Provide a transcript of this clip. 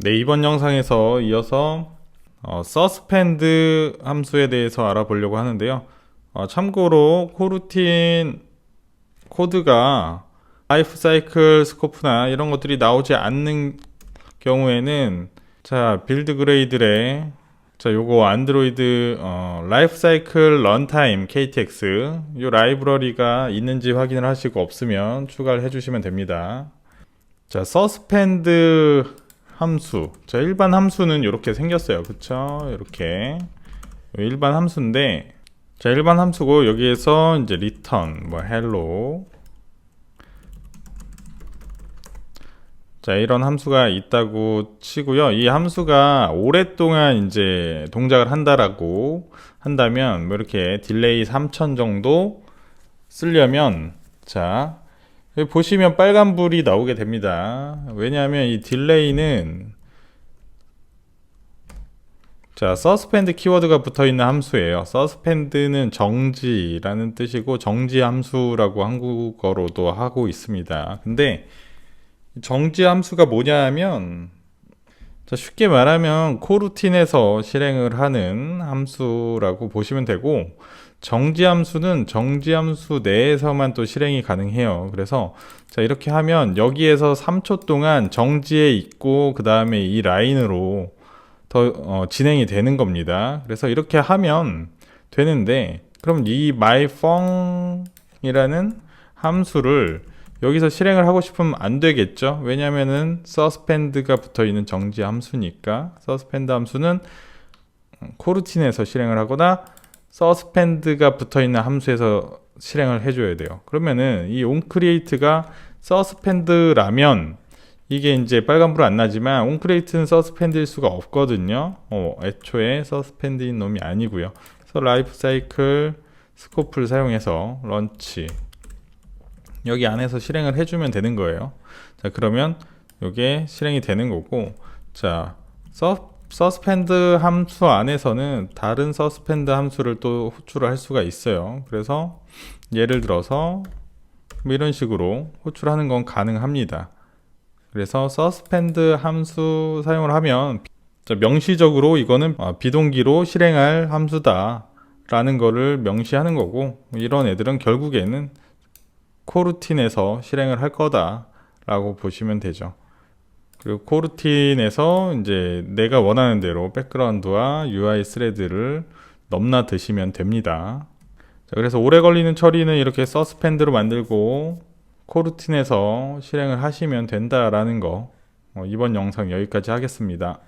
네, 이번 영상에서 이어서 어, 서스펜드 함수에 대해서 알아보려고 하는데요. 어, 참고로 코루틴 코드가 라이프 사이클 스코프나 이런 것들이 나오지 않는 경우에는 자 빌드 그레이드에 자 요거 안드로이드 어, 라이프 사이클 런타임 KTX 요 라이브러리가 있는지 확인을 하시고 없으면 추가를 해 주시면 됩니다. 자 서스펜드 함수. 자, 일반 함수는 이렇게 생겼어요. 그쵸? 이렇게. 일반 함수인데, 자, 일반 함수고, 여기에서 이제 return, 뭐, hello. 자, 이런 함수가 있다고 치고요. 이 함수가 오랫동안 이제 동작을 한다라고 한다면, 뭐, 이렇게 딜레이 3000 정도 쓰려면, 자, 보시면 빨간불이 나오게 됩니다. 왜냐하면 이 딜레이는 자, 서스펜드 키워드가 붙어 있는 함수예요. 서스펜드는 정지라는 뜻이고 정지 함수라고 한국어로도 하고 있습니다. 근데 정지 함수가 뭐냐 하면 자, 쉽게 말하면 코루틴에서 실행을 하는 함수라고 보시면 되고 정지 함수는 정지 함수 내에서만 또 실행이 가능해요. 그래서 자 이렇게 하면 여기에서 3초 동안 정지에 있고 그 다음에 이 라인으로 더 어, 진행이 되는 겁니다. 그래서 이렇게 하면 되는데 그럼 이 myFung이라는 함수를 여기서 실행을 하고 싶으면 안 되겠죠. 왜냐면은 suspend가 붙어 있는 정지 함수니까 suspend 함수는 코르틴에서 실행을 하거나 서스펜드가 붙어 있는 함수에서 실행을 해줘야 돼요. 그러면은 이 onCreate가 서스펜드라면 이게 이제 빨간불은 안 나지만 onCreate는 서스펜드일 수가 없거든요. 어, 애초에 서스펜드인 놈이 아니고요. 그래서 라이프 사이클 스코프를 사용해서 런치 여기 안에서 실행을 해주면 되는 거예요. 자 그러면 이게 실행이 되는 거고 자 서 서스펜드 함수 안에서는 다른 서스펜드 함수를 또 호출을 할 수가 있어요. 그래서 예를 들어서 뭐 이런 식으로 호출하는 건 가능합니다. 그래서 서스펜드 함수 사용을 하면 명시적으로 이거는 어, 비동기로 실행할 함수다 라는 거를 명시하는 거고 이런 애들은 결국에는 코루틴에서 실행을 할 거다 라고 보시면 되죠. 그리고 코르틴에서 이제 내가 원하는 대로 백그라운드와 UI 스레드를 넘나드시면 됩니다. 자, 그래서 오래 걸리는 처리는 이렇게 서스펜드로 만들고 코르틴에서 실행을 하시면 된다라는 거 어, 이번 영상 여기까지 하겠습니다.